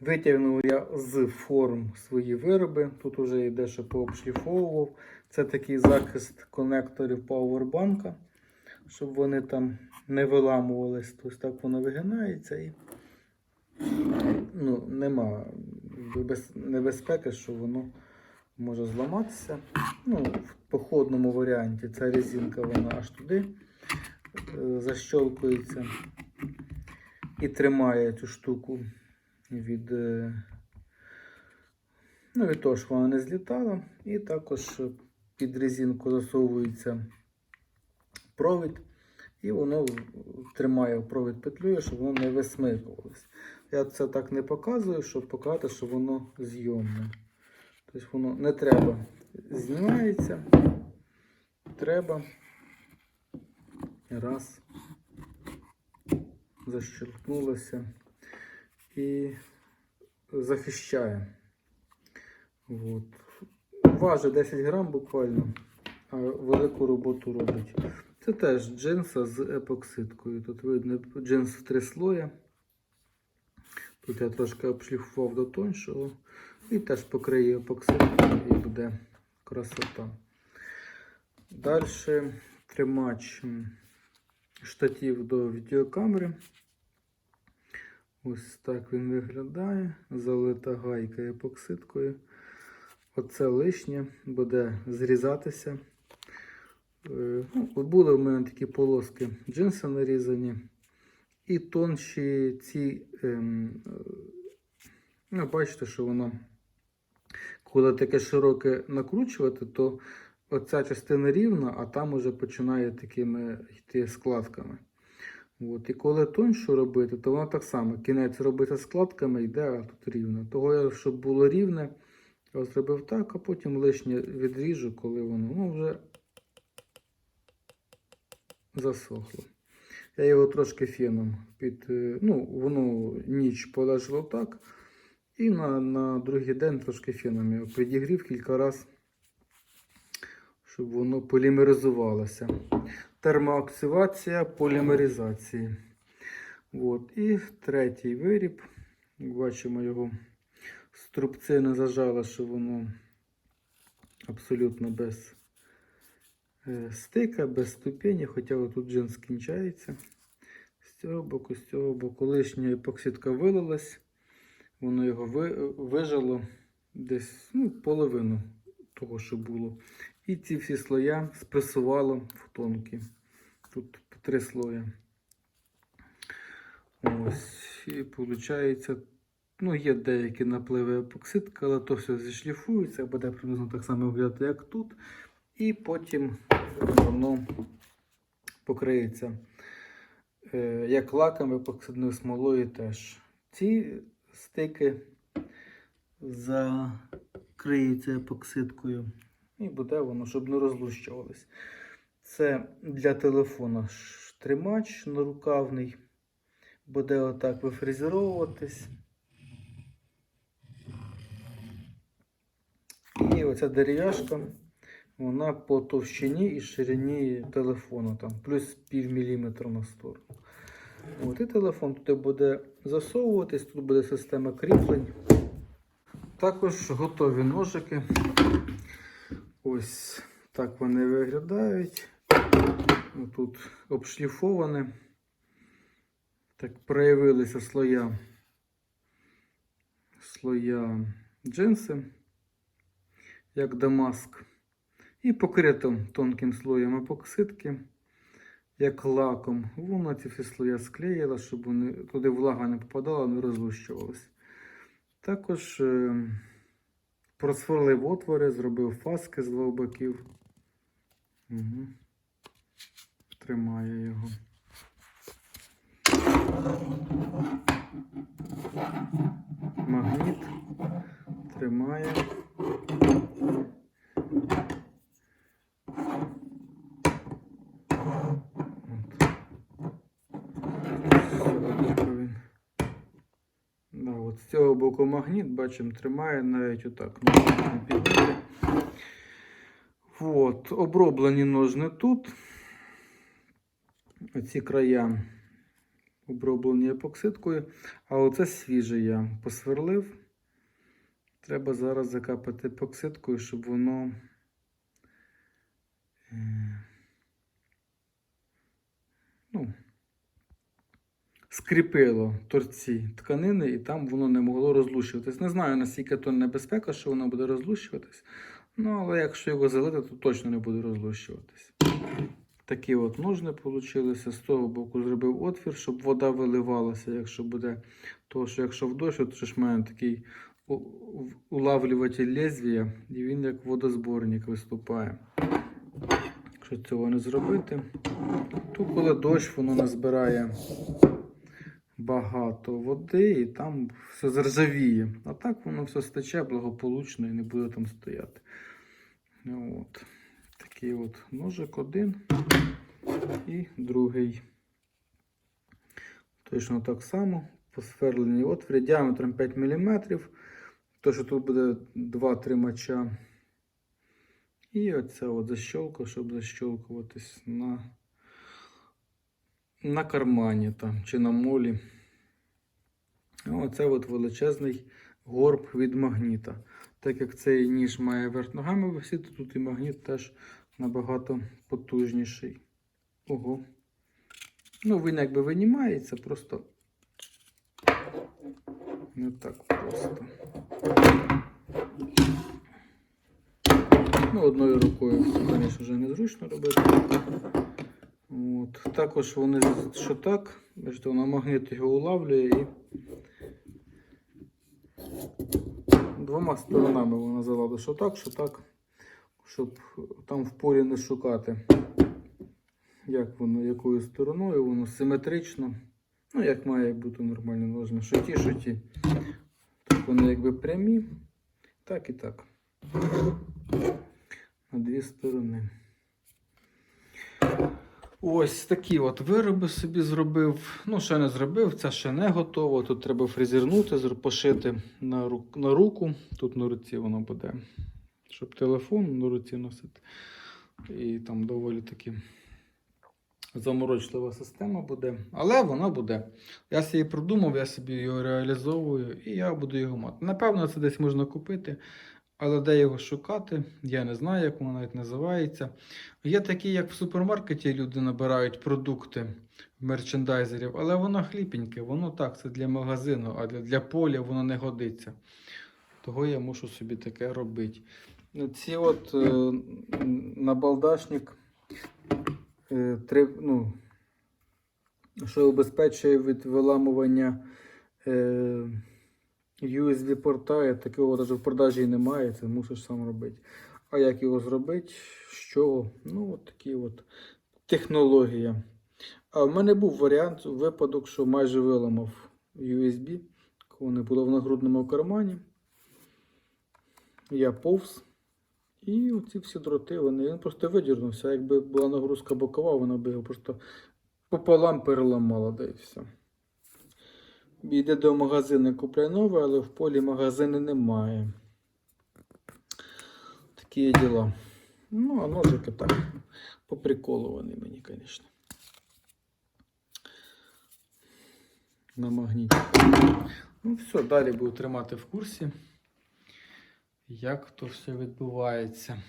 Витягнув я з форм свої вироби. Тут вже йде, що пообшліфовував. Це такий захист конекторів пауербанка, щоб вони там не виламувались. Тобто так воно вигинається і ну, нема небезпеки, що воно може зламатися. Ну, в походному варіанті ця резинка вона аж туди е, защолкується і тримає цю штуку від, е, ну, від того, що вона не злітала. І також під резинку засовується провід, і воно тримає провід петлею, щоб воно не висмикувалось. Я це так не показую, щоб показати, що воно зйомне. Тобто воно не треба знімається. Треба. Раз. Защелкнулося і захищає. От. Важить 10 грам буквально, а велику роботу робить. Це теж джинса з епоксидкою. Тут видно джинс в три слоя. Тут я трошки обшліфував до тоншого. І теж покриє епоксидкою і буде красота. Далі тримач штатів до відеокамери. Ось так він виглядає. Залита гайка епоксидкою. Оце лишнє буде зрізатися. Е, Ну, були в мене такі полоски джинси нарізані. І тонші ці, ем, е, ну, бачите, що воно, коли таке широке накручувати, то оця частина рівна, а там уже починає такими йти складками. От. І коли тоншу робити, то воно так само. Кінець робити складками йде, а тут рівно. Того, щоб було рівне, я зробив так, а потім лишнє відріжу, коли воно ну, вже засохло. Я його трошки феном під. е, Ну, воно ніч полежало так. І на, на другий день трошки феном його підігрів кілька разів, щоб воно полімеризувалося. Термоактивація полімеризації. От. І третій виріб. Бачимо його струбці не зажало, що воно абсолютно без е, стика, без ступені, хоча тут джинс кінчається. З цього боку, з цього боку лишня епоксидка вилилась, воно його ви- вижило десь ну, половину того, що було. І ці всі слоя спресувало в тонкі. Тут по три слоя. Ось, і виходить, ну, є деякі напливи епоксидки, але то все зішліфується, буде приблизно так само виглядати, як тут. І потім воно покриється е, як лаком епоксидною смолою теж. Ці стики закриються епоксидкою. І буде воно, щоб не розлущувалось. Це для телефона тримач нарукавний. Буде отак вифрезеровуватись. І оця дерев'яшка, вона по товщині і ширині телефону, там, плюс пів міліметра на сторону. От, і телефон туди буде засовуватись, тут буде система кріплень. Також готові ножики. Ось так вони виглядають. Тут обшліфовані. Так проявилися слоя, слоя джинси, як дамаск. І покрито тонким слоєм епоксидки, як лаком. Воно ці всі слоя склеїла, щоб вони, туди влага не попадала, не розлущувалась. Також е, просверлив отвори, зробив фаски з двох боків. Угу. Тримаю його. Магніт тримає. От. Да, от з цього боку магніт, бачимо, тримає навіть отак. Ну. От, оброблені ножни тут. Оці края оброблені епоксидкою. А оце свіже я посверлив. Треба зараз закапати епоксидкою, щоб воно. е, Ну, скріпило торці тканини, і там воно не могло розлущуватись. Не знаю, наскільки то небезпека, що воно буде розлущуватись. Ну, але якщо його залити, то точно не буде розлущуватись. Такі от ножни получилися. З того боку зробив отвір, щоб вода виливалася, якщо буде. Тому що якщо в дощ, то ж має такий улавлюватель лезвія, і він як водозборник виступає. Якщо цього не зробити, то коли дощ, воно назбирає багато води і там все заржавіє. А так воно все стече благополучно і не буде там стояти. От. Такий от ножик один і другий. Точно так само. Посверлені отвори діаметром 5 мм. То, що тут буде два тримача. І оця от защолка, щоб защолкуватись на, на кармані там, чи на молі. Оце от величезний горб від магніта. Так як цей ніж має верх ногами висіти, тут і магніт теж набагато потужніший. Ого. Ну, він якби винімається, просто не так просто. Ну, одною рукою, звісно, вже незручно робити. От. Також вони, що так, бачите, воно магніт його улавлює і двома сторонами вона залазить, що так, що так, щоб там в полі не шукати, як воно, якою стороною, воно симетрично. Ну, як має бути нормально ножми. Що ті, що ті. Так вони якби прямі, так і так. На дві сторони. Ось такі от вироби собі зробив. Ну, ще не зробив, це ще не готово. Тут треба фрезернути, пошити на, рук, на руку. Тут на руці воно буде, щоб телефон на руці носити. І там доволі таки заморочлива система буде. Але вона буде. Я собі продумав, я собі його реалізовую і я буду його мати. Напевно, це десь можна купити. Але де його шукати, я не знаю, як воно навіть називається. Є такі, як в супермаркеті люди набирають продукти мерчендайзерів, але воно хліпеньке, воно так, це для магазину, а для, для поля воно не годиться. Того я мушу собі таке робити. Ці от е, набалдашник, е, три, ну, що обезпечує від виламування. Е, USB-порта, я такого навіть в продажі немає, це мусиш сам робити. А як його зробити? З чого? Ну, от такі от технологія. А в мене був варіант, випадок, що майже виламав USB, коли не було в нагрудному кармані. Я повз. І оці всі дроти, вони він просто видірнувся. Якби була нагрузка бокова, вона б його просто пополам переламала, да і все. Йде до магазину, купляє нове, але в полі магазину немає. Такі діла. Ну, а ножики так. По приколу вони мені, звісно. На магніті. Ну, все, далі буду тримати в курсі, як то все відбувається.